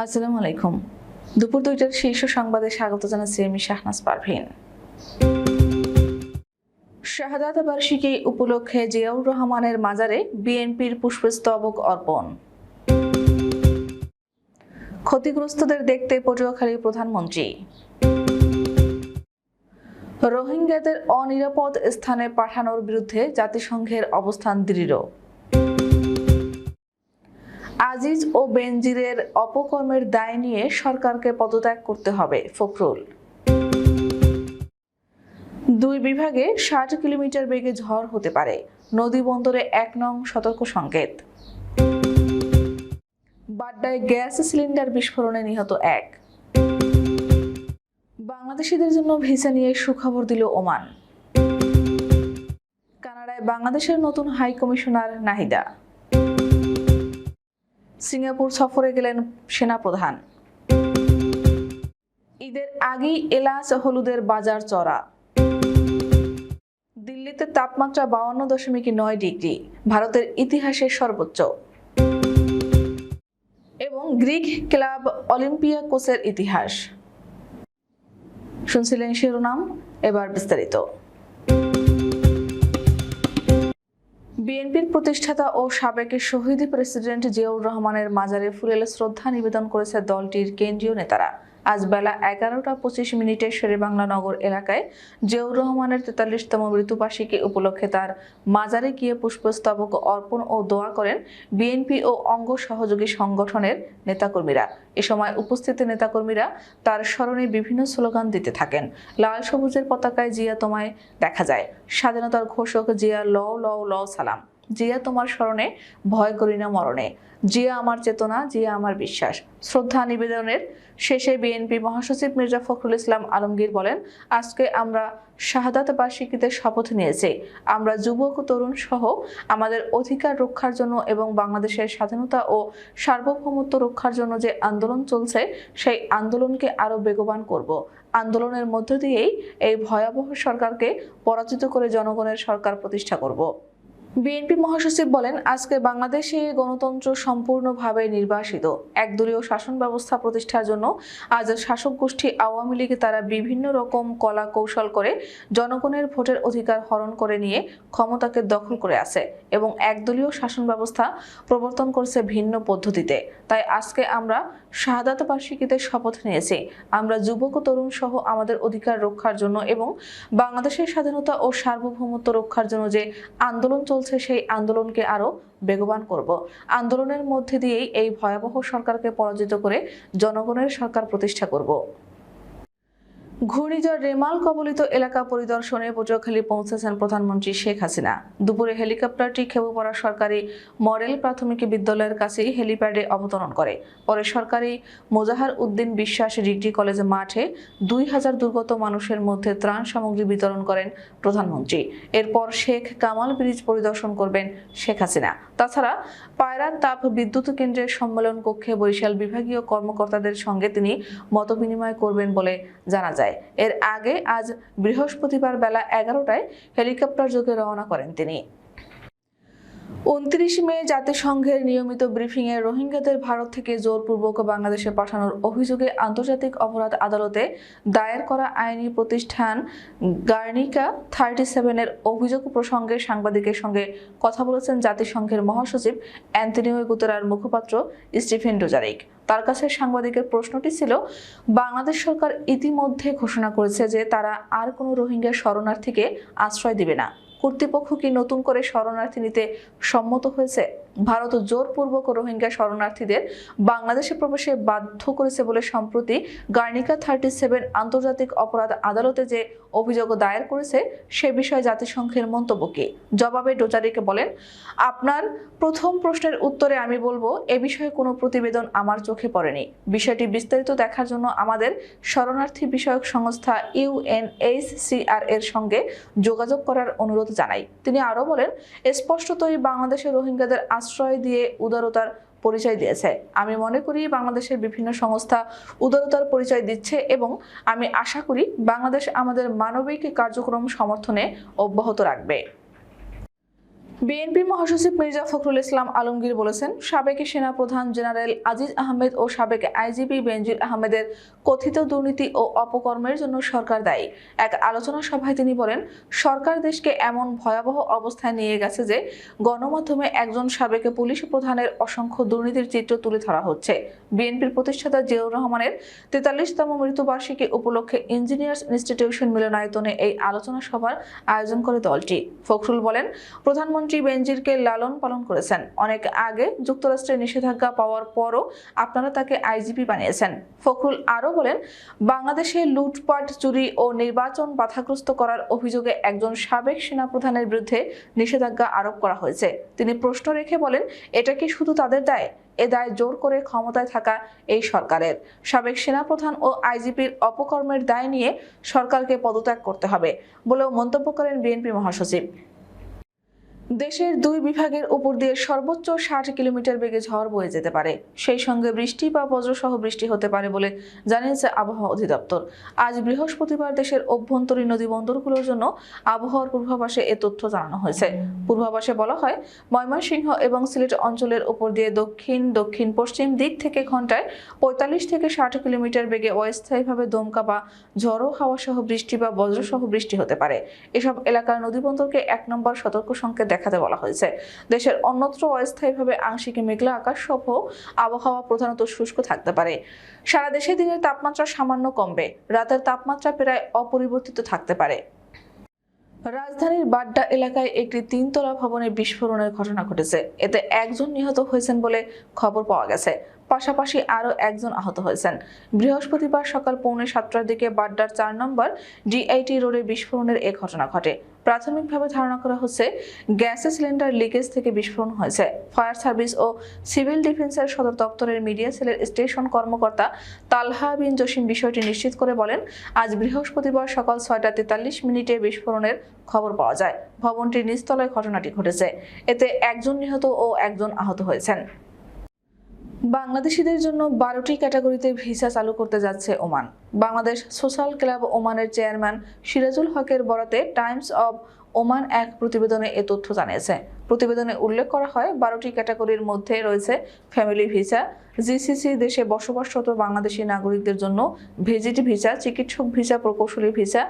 আসসালামু আলাইকুম। দুপুর দুইটার শীর্ষ সংবাদে স্বাগত জানাচ্ছি আমি শাহনাজ পারভিন। শাহাদাত বার্ষিকী উপলক্ষে জিয়াউর রহমানের মাজারে বিএনপির পুষ্পস্তবক অর্পণ। ক্ষতিগ্রস্তদের দেখতে পটুয়াখালী প্রধানমন্ত্রী। রোহিঙ্গাদের অনিরাপদ স্থানে পাঠানোর বিরুদ্ধে জাতিসংঘের অবস্থান দৃঢ়। আজিজ ও বেনজিরের অপকর্মের দায় নিয়ে সরকারকে পদত্যাগ করতে হবে, ফখরুল। দুই বিভাগে ষাট কিলোমিটার বেগে ঝড় হতে পারে, নদী বন্দরে এক নং সতর্ক সংকেত। বাড্ডায় গ্যাস সিলিন্ডার বিস্ফোরণে নিহত এক। বাংলাদেশিদের জন্য ভিসা নিয়ে সুখবর দিল ওমান। কানাডায় বাংলাদেশের নতুন হাই কমিশনার নাহিদা। সিঙ্গাপুর সফরে গেলেন সেনাপ্রধান। ঈদের আগেই এলাচ হলুদের বাজার চড়া। দিল্লিতে তাপমাত্রা বাউন্ন দশমিক নয় ডিগ্রি, ভারতের ইতিহাসের সর্বোচ্চ। এবং গ্রিক ক্লাব অলিম্পিয়াকোসের ইতিহাস। শুনছিলেন শিরোনাম, এবার বিস্তারিত। বিএনপির প্রতিষ্ঠাতা ও সাবেক শহীদ প্রেসিডেন্ট জিয়াউর রহমানের মাজারে ফুলেল শ্রদ্ধা নিবেদন করেছে দলটির কেন্দ্রীয় নেতারা। আজ বেলা এগারোটা পঁচিশ মিনিটে শেরেবাংলা নগর এলাকায় জিয়াউর রহমানের তেতাল্লিশতম মৃত্যুবার্ষিকী উপলক্ষে তার মাজারে গিয়ে পুষ্পস্তবক অর্পণ ও দোয়া করেন বিএনপি ও অঙ্গ সহযোগী সংগঠনের নেতাকর্মীরা। এ সময় উপস্থিত নেতাকর্মীরা তার স্মরণে বিভিন্ন স্লোগান দিতে থাকেন। লাল সবুজের পতাকায় জিয়া তোমায় দেখা যায়। স্বাধীনতার ঘোষক জিয়া ল ল ল সালাম। জিয়া তোমার স্মরণে, ভয় করি না মরণে। জিয়া আমার চেতনা, জিয়া আমার বিশ্বাস। শ্রদ্ধা নিবেদনের শেষে বিএনপি মহাসচিব মির্জা ফখরুল ইসলাম আলমগীর বলেন, আজকে আমরা শাহাদাত বার্ষিকীতে শপথ নিয়েছি। আমরা যুবক, তরুণ সহ আমাদের অধিকার রক্ষার জন্য এবং বাংলাদেশের স্বাধীনতা ও সার্বভৌমত্ব রক্ষার জন্য যে আন্দোলন চলছে, সেই আন্দোলনকে আরও বেগবান করব। আন্দোলনের মধ্য দিয়েই এই ভয়াবহ সরকারকে পরাজিত করে জনগণের সরকার প্রতিষ্ঠা করব। বিএনপি মহাসচিব বলেন, আজকে বাংলাদেশে গণতন্ত্র সম্পূর্ণভাবে নির্বাসিত। একদলীয় শাসন ব্যবস্থা প্রতিষ্ঠার জন্য আজ শাসক গোষ্ঠী আওয়ামী লীগ তারা বিভিন্ন রকম কলা কৌশল করে জনগণের ভোটের অধিকার হরণ করে নিয়ে ক্ষমতাকে দখল করে আছে এবং একদলীয় শাসন ব্যবস্থা প্রবর্তন করছে ভিন্ন পদ্ধতিতে। তাই আজকে আমরা শাহাদাত বার্ষিকীতে শপথ নিয়েছি। আমরা যুবক তরুণ সহ আমাদের অধিকার রক্ষার জন্য এবং বাংলাদেশের স্বাধীনতা ও সার্বভৌমত্ব রক্ষার জন্য যে আন্দোলন চলছে সেই আন্দোলনকে আরও বেগবান করব। আন্দোলনের মধ্যে দিয়েই এই ভয়াবহ সরকারকে পরাজিত করে জনগণের সরকার প্রতিষ্ঠা করব। ঘূর্ণিঝড় রেমাল কবলিত এলাকা পরিদর্শনে পটুয়াখালী পৌঁছেছেন প্রধানমন্ত্রী শেখ হাসিনা। দুপুরে হেলিকপ্টারটি খেবুপাড়া সরকারি মডেল প্রাথমিক বিদ্যালয়ের কাছেই হেলিপ্যাডে অবতরণ করে। পরে সরকারি মোজাহার উদ্দিন বিশ্বাস ডিগ্রি কলেজ মাঠে দুই হাজার দুর্গত মানুষের মধ্যে ত্রাণ সামগ্রী বিতরণ করেন প্রধানমন্ত্রী। এরপর শেখ কামাল ব্রিজ পরিদর্শন করবেন শেখ হাসিনা। তাছাড়া পায়রা তাপ বিদ্যুৎ কেন্দ্রের সম্মেলন কক্ষে বরিশাল বিভাগীয় কর্মকর্তাদের সঙ্গে তিনি মতবিনিময় করবেন বলে জানা যায়। এর আগে আজ বৃহস্পতিবার বেলা এগারোটায় হেলিকপ্টার যোগে রওনা করেন তিনি। উনত্রিশ মে জাতিসংঘের নিয়মিত ব্রিফিংয়ে রোহিঙ্গাদের ভারত থেকে জোরপূর্বক বাংলাদেশে পাঠানোর অভিযোগে আন্তর্জাতিক অপরাধ আদালতে দায়ের করা আইনি প্রতিষ্ঠান গার্নিকা থার্টি সেভেনের অভিযোগ প্রসঙ্গে সাংবাদিকের সঙ্গে কথা বলেছেন জাতিসংঘের মহাসচিব অ্যান্টনিও গুতেরার মুখপাত্র স্টিফেন ডোজারিক। তার কাছে সাংবাদিকের প্রশ্নটি ছিল, বাংলাদেশ সরকার ইতিমধ্যে ঘোষণা করেছে যে তারা আর কোনো রোহিঙ্গা শরণার্থীকে আশ্রয় দেবে না। কর্তৃপক্ষ কি নতুন করে শরণার্থী নিতে সম্মত হয়েছে? ভারত জোরপূর্বক রোহিঙ্গা শরণার্থীদের বাংলাদেশে প্রবেশে বাধ্য করেছে বলে সম্প্রতি গার্নিকা থার্টি সেভেন আন্তর্জাতিক অপরাধ আদালতে যে অভিযোগ দায়ের করেছে, সে বিষয়ে জাতিসংঘের মন্তব্য কি জবাবে ডোজারিকে বলেন, আপনার প্রথম প্রশ্নের উত্তরে আমি বলব, এ বিষয়ে কোনো প্রতিবেদন আমার চোখে পড়েনি। বিষয়টি বিস্তারিত দেখার জন্য আমাদের শরণার্থী বিষয়ক সংস্থা ইউএনএইচসিআর এর সঙ্গে যোগাযোগ করার অনুরোধ জানাই। তিনি আরও বলেন, স্পষ্টতই বাংলাদেশের রোহিঙ্গাদের আশ্রয় দিয়ে উদারতার পরিচয় দিয়েছে। আমি মনে করি বাংলাদেশের বিভিন্ন সংস্থা উদারতার পরিচয় দিচ্ছে এবং আমি আশা করি বাংলাদেশ আমাদের মানবিক কার্যক্রম সমর্থনে অব্যাহত রাখবে। বিএনপি মহাসচিব মির্জা ফখরুল ইসলাম আলমগীর বলেছেন, সাবেক সেনাপ্রধান জেনারেল আজিজ আহমেদ ও সাবেক আইজিপি বেনজির আহমেদের কথিত দুর্নীতি ও অপকর্মের জন্য সরকার দায়ী। এক আলোচনা সভায় তিনি বলেন, সরকার দেশকে এমন ভয়াবহ অবস্থায় নিয়ে গেছে যে, গণমাধ্যমে একজন সাবেক পুলিশ প্রধানের অসংখ্য দুর্নীতির চিত্র তুলে ধরা হচ্ছে। বিএনপির প্রতিষ্ঠাতা জিয়াউর রহমানের তেতাল্লিশতম মৃত্যুবার্ষিকী উপলক্ষে ইঞ্জিনিয়ার্স ইনস্টিটিউশন মিলনায়তনে এই আলোচনা সভার আয়োজন করে দলটি। ফখরুল বলেন, প্রধানমন্ত্রী বেনজিরকে লালন পালন করেছেন। অনেক আগে যুক্তরাষ্ট্রের নিষেধাজ্ঞা পাওয়ার পরও আপনারা তাকে আইজিপি বানিয়েছেন। ফখরুল আরও বলেন, বাংলাদেশে লুটপাট, চুরি ও নির্বাচন বাধাগ্রস্ত করার অভিযোগে একজন সাবেক সেনাপ্রধানের বিরুদ্ধে নিষেধাজ্ঞা আরোপ করা হয়েছে। তিনি প্রশ্ন রেখে বলেন, এটা কি শুধু তাদের দায়? এ দায় জোর করে ক্ষমতায় থাকা এই সরকারের। সাবেক সেনাপ্রধান ও আইজিপির অপকর্মের দায় নিয়ে সরকারকে পদত্যাগ করতে হবে বলেও মন্তব্য করেন বিএনপি মহাসচিব। দেশের দুই বিভাগের উপর দিয়ে সর্বোচ্চ ষাট কিলোমিটার বেগে ঝড় বয়ে যেতে পারে। সেই সঙ্গে বৃষ্টি বা বজ্রসহ বৃষ্টি হতে পারে বলে জানিয়েছে আবহাওয়া অধিদপ্তর। আজ বৃহস্পতিবার দেশের অভ্যন্তরীণ নদী বন্দরগুলোর জন্য আবহাওয়ার পূর্বাভাসে এ তথ্য জানানো হয়েছে। পূর্বাভাসে বলা হয়, ময়মনসিংহ এবং সিলেট অঞ্চলের উপর দিয়ে দক্ষিণ দক্ষিণ, পশ্চিম দিক থেকে ঘন্টায় পঁয়তাল্লিশ থেকে ষাট কিলোমিটার বেগে অস্থায়ীভাবে দমকা বা ঝড়ো হাওয়া সহ বৃষ্টি বা বজ্রসহ বৃষ্টি হতে পারে। এসব এলাকার নদীবন্দরকে এক নম্বর সতর্ক সংকেত দেখাতে বলা হয়েছে। দেশের অন্যত্র অস্থায়ীভাবে আংশিক মেঘলা আকাশ সহ আবহাওয়া প্রধানত শুষ্ক থাকতে পারে। সারা দেশে দিনের তাপমাত্রা সামান্য কমবে। রাতের তাপমাত্রা প্রায় অপরিবর্তিত থাকতে পারে। রাজধানীর বাড্ডা এলাকায় একটি তিনতলা ভবনে বিস্ফোরণের ঘটনা ঘটেছে। এতে একজন নিহত হয়েছেন বলে খবর পাওয়া গেছে। পাশাপাশি আরও একজন আহত হয়েছেন। বৃহস্পতিবার সকাল পৌনে সাতটার দিকে বাড্ডার চার নম্বর ডিআইটি রোডে বিস্ফোরণের এ ঘটনা ঘটে। প্রাথমিকভাবে ধারণা করা হচ্ছে গ্যাসের সিলিন্ডার লিকেজ থেকে বিস্ফোরণ হয়েছে। ফায়ার সার্ভিস ও সিভিল ডিফেন্সের সদর দপ্তরের মিডিয়া সেলের স্টেশন কর্মকর্তা তালহা বিন জসিম বিষয়টি নিশ্চিত করে বলেন, আজ বৃহস্পতিবার সকাল ছয়টা তেতাল্লিশ মিনিটে বিস্ফোরণের খবর পাওয়া যায়। ভবনটির নিচতলায় ঘটনাটি ঘটেছে। এতে একজন নিহত ও একজন আহত হয়েছেন। বাংলাদেশিদের জন্য বারোটি ক্যাটাগরিতে ভিসা চালু করতে যাচ্ছে ওমান। বাংলাদেশ সোশ্যাল ক্লাব ওমানের চেয়ারম্যান সিরাজুল হকের বরাতে টাইমস অব ওমান এক প্রতিবেদনে এ তথ্য জানিয়েছে। প্রতিবেদনে উল্লেখ করা হয়, বারোটি ক্যাটাগরির মধ্যে রয়েছে ফ্যামিলি ভিসা, জিসিসি দেশে বসবাসরত বাংলাদেশি নাগরিকদের জন্য ভিজিট ভিসা, চিকিৎসক ভিসা, প্রকৌশলী ভিসা,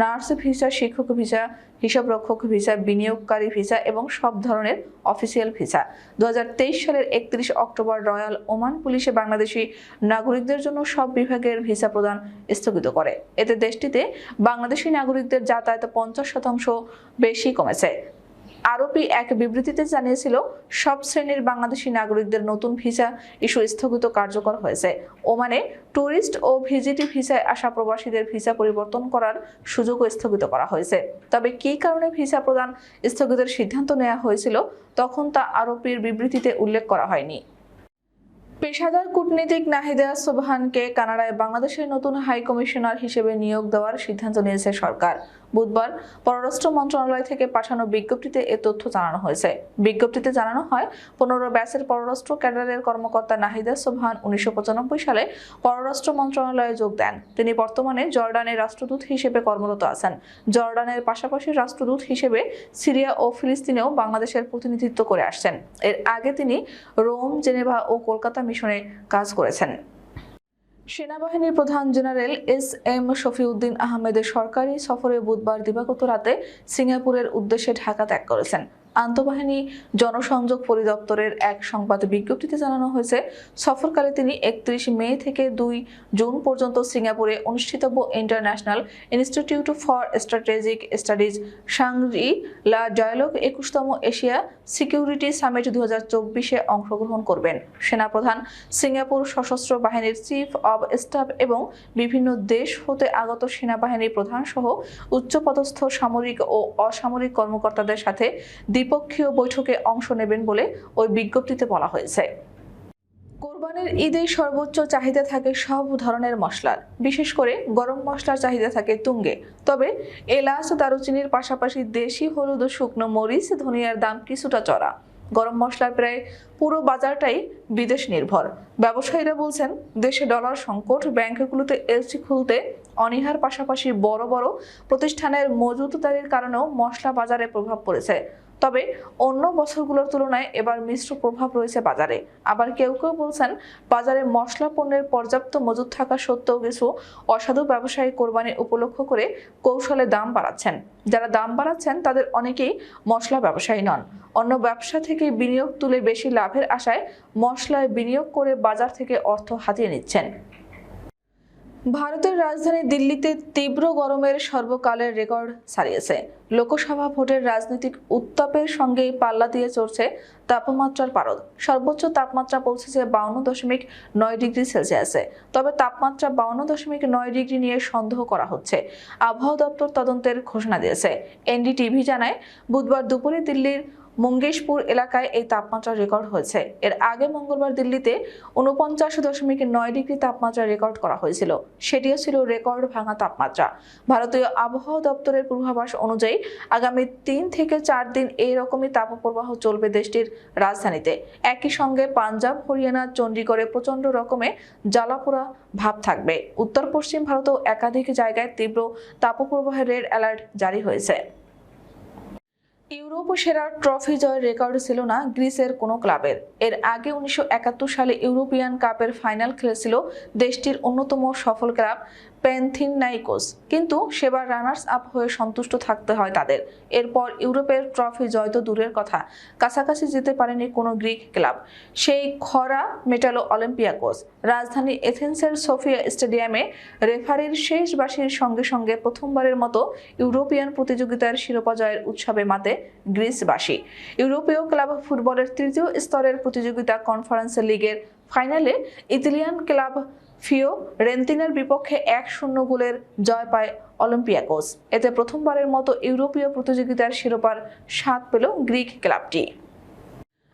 নার্স ভিসা, শিক্ষক ভিসা, হিসাবরক্ষক ভিসা, বিনিয়োগকারী ভিসা এবং সব ধরনের অফিসিয়াল ভিসা। দু হাজার তেইশ সালের একত্রিশ অক্টোবর রয়্যাল ওমান পুলিশে বাংলাদেশি নাগরিকদের জন্য সব বিভাগের ভিসা প্রদান স্থগিত করে। এতে দেশটিতে বাংলাদেশি নাগরিকদের যাতায়াত পঞ্চাশ শতাংশ বেশি কমেছে। আরোপি এক বিবৃতিতে জানিয়েছিল, সব শ্রেণির বাংলাদেশি নাগরিকদের নতুন ভিসা ইস্যু স্থগিত কার্যকর হয়েছে। ওমানে ট্যুরিস্ট ও ভিজিটি ভিসায় আসা প্রবাসীদের ভিসা পরিবর্তন করার সুযোগও স্থগিত করা হয়েছে। তবে কী কারণে ভিসা প্রদান স্থগিতের সিদ্ধান্ত নেওয়া হয়েছিল, তখন তা আরোপির বিবৃতিতে উল্লেখ করা হয়নি। পেশাদার কূটনীতিক নাহিদা সোবহানকে কানাডায় বাংলাদেশের নতুন হাই কমিশনার হিসেবে নিয়োগ দেওয়ার সিদ্ধান্ত নিয়েছে সরকার। বুধবার পররাষ্ট্র মন্ত্রণালয় থেকে পাঠানো বিজ্ঞপ্তিতে এ তথ্য জানানো হয়েছে। বিজ্ঞপ্তিতে জানানো হয়, পনেরো ব্যাচের পররাষ্ট্র ক্যাডারের কর্মকর্তা নাহিদা সোবহান উনিশশো সালে পররাষ্ট্র মন্ত্রণালয়ে যোগ দেন। তিনি বর্তমানে জর্ডানের রাষ্ট্রদূত হিসেবে কর্মরত আছেন। জর্ডানের পাশাপাশি রাষ্ট্রদূত হিসেবে সিরিয়া ও ফিলিস্তিনেও বাংলাদেশের প্রতিনিধিত্ব করে আসছেন। এর আগে তিনি রোম, জেনেভা ও কলকাতা মিশনে কাজ করেছেন। সেনাবাহিনীর প্রধান জেনারেল এস এম শফিউদ্দিন আহমেদের সরকারি সফরে বুধবার দিবাগত রাতে সিঙ্গাপুরের উদ্দেশ্যে ঢাকা ত্যাগ করেছেন। আন্তঃবাহিনী জনসংযোগ পরিদপ্তরের এক সংবাদ বিজ্ঞপ্তিতে জানানো হয়েছে, সফরকালে তিনি একত্রিশ মে থেকে দুই জুন পর্যন্ত সিঙ্গাপুরে অনুষ্ঠিতব্য International Institute for Strategic Studies Shangri La Dialogue একুশতম Asia security summit দু হাজার চব্বিশে অংশগ্রহণ করবেন। সেনাপ্রধান, সিঙ্গাপুর সশস্ত্র বাহিনীর চিফ অব স্টাফ এবং বিভিন্ন দেশ হতে আগত সেনাবাহিনীর প্রধান সহ উচ্চপদস্থ সামরিক ও অসামরিক কর্মকর্তাদের সাথে দ্বিপক্ষীয় বৈঠকে অংশ নেবেন বলে ওই বিজ্ঞপ্তিতে বলা হয়েছে। কোরবানির ঈদে সর্বোচ্চ চাহিদা থাকে সব ধরনের মশলার। বিশেষ করে গরম মশলার চাহিদা থাকে তুঙ্গে। তবে এলাচ, দারুচিনির পাশাপাশি দেশি হলুদ ও শুকনো মরিচ, ধনিয়ার দাম কিছুটা চড়া। গরম মশলার প্রায় পুরো বাজারটাই বিদেশ নির্ভর। ব্যবসায়ীরা বলছেন, দেশে ডলার সংকট, ব্যাংকগুলোতে এলসি খুলতে অনীহার পাশাপাশি বড় বড় প্রতিষ্ঠানের মজুতদারির কারণেও মশলা বাজারে প্রভাব পড়েছে। তবে অন্য বছরগুলোর তুলনায় এবার মিশ্র প্রভাব রয়েছে বাজারে। আবার কেউ কেউ বলছেন, বাজারে মশলা পণ্যের পর্যাপ্ত মজুদ থাকা সত্ত্বেও কিছু অসাধু ব্যবসায়ী কোরবানি উপলক্ষ করে কৌশলে দাম বাড়াচ্ছেন। যারা দাম বাড়াচ্ছেন, তাদের অনেকেই মশলা ব্যবসায়ী নন। অন্য ব্যবসা থেকে বিনিয়োগ তুলে বেশি লাভের আশায় মশলায় বিনিয়োগ করে বাজার থেকে অর্থ হাতিয়ে নিচ্ছেন। ভারতের রাজধানী দিল্লিতে তীব্র গরমের সর্বকালের রেকর্ড ছাড়িয়েছে। লোকসভা ভোটের রাজনৈতিক উত্তাপের সঙ্গে পাল্লা দিয়ে চড়ছে তাপমাত্রার পারদ। সর্বোচ্চ তাপমাত্রা পৌঁছেছে বাউন্ন দশমিক নয় ডিগ্রি সেলসিয়াসে। তবে তাপমাত্রা বাউন্ন দশমিক নয় ডিগ্রি নিয়ে সন্দেহ করা হচ্ছে। আবহাওয়া দপ্তর তদন্তের ঘোষণা দিয়েছে। এনডিটিভি জানায়, বুধবার দুপুরে দিল্লির মঙ্গেশপুর এলাকায় এই তাপমাত্রা রেকর্ড হয়েছে। এর আগে মঙ্গলবার দিল্লিতে উনপঞ্চাশ দশমিক নয় ডিগ্রি তাপমাত্রা রেকর্ড করা হয়েছিল। সেটিও ছিল রেকর্ড ভাঙা তাপমাত্রা। ভারতীয় আবহাওয়া দপ্তরের পূর্বাভাস অনুযায়ী আগামী তিন থেকে চার দিন এই রকমই তাপপ্রবাহ চলবে দেশটির রাজধানীতে। একই সঙ্গে পাঞ্জাব, হরিয়ানা চণ্ডীগড়ে প্রচণ্ড রকমে জ্বালাপোড়া ভাব থাকবে। উত্তর পশ্চিম ভারতেও একাধিক জায়গায় তীব্র তাপপ্রবাহের রেড অ্যালার্ট জারি হয়েছে। ইউরোপ সেরা ট্রফি জয়ের রেকর্ড ছিল না গ্রিসের কোনো ক্লাবের। এর আগে উনিশশো একাত্তর সালে ইউরোপিয়ান কাপের ফাইনাল খেলেছিল দেশটির অন্যতম সফল ক্লাব প্যান্থিনাইকোস কিন্তু সেবার রানার্স আপ হয়ে সন্তুষ্ট থাকতে হয় তাদের। এরপর ইউরোপের ট্রফি জয় তো দূরের কথা। কাছাকাছি যেতে পারেনি কোনো গ্রিক ক্লাব। সেই খরা মেটালো অলিম্পিয়াকোস। রাজধানী এথেন্সের সোফিয়া স্টেডিয়ামে রেফারির শেষ বাসির সঙ্গে সঙ্গে প্রথমবারের মতো ইউরোপিয়ান প্রতিযোগিতার শিরোপা জয়ের উৎসবে মাতে গ্রিসবাসী ইউরোপীয় ক্লাব ফুটবলের তৃতীয় স্তরের প্রতিযোগিতা কনফারেন্স লিগের ফাইনালে ইতালিয়ান ক্লাব ফিও রেন্তিনের বিপক্ষে এক শূন্য গোলের জয় পায় অলিম্পিয়াকোস। এতে প্রথমবারের মতো ইউরোপীয় প্রতিযোগিতার শিরোপার স্বাদ পেল গ্রিক ক্লাবটি।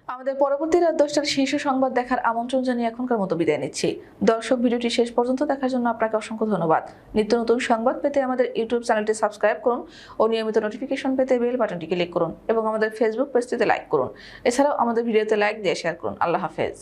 আমাদের পরবর্তী রাত দশটার শীর্ষ সংবাদ দেখার আমন্ত্রণ জানিয়ে এখনকার মতো বিদায় নিচ্ছি। দর্শক, ভিডিওটি শেষ পর্যন্ত দেখার জন্য আপনাকে অসংখ্য ধন্যবাদ। নিত্য নতুন সংবাদ পেতে আমাদের ইউটিউব চ্যানেলটি সাবস্ক্রাইব করুন ও নিয়মিত নোটিফিকেশন পেতে বেল বাটনটি ক্লিক করুন এবং আমাদের ফেসবুক পেজটিতে লাইক করুন। এছাড়াও আমাদের ভিডিওতে লাইক দিয়ে শেয়ার করুন। আল্লাহ হাফেজ।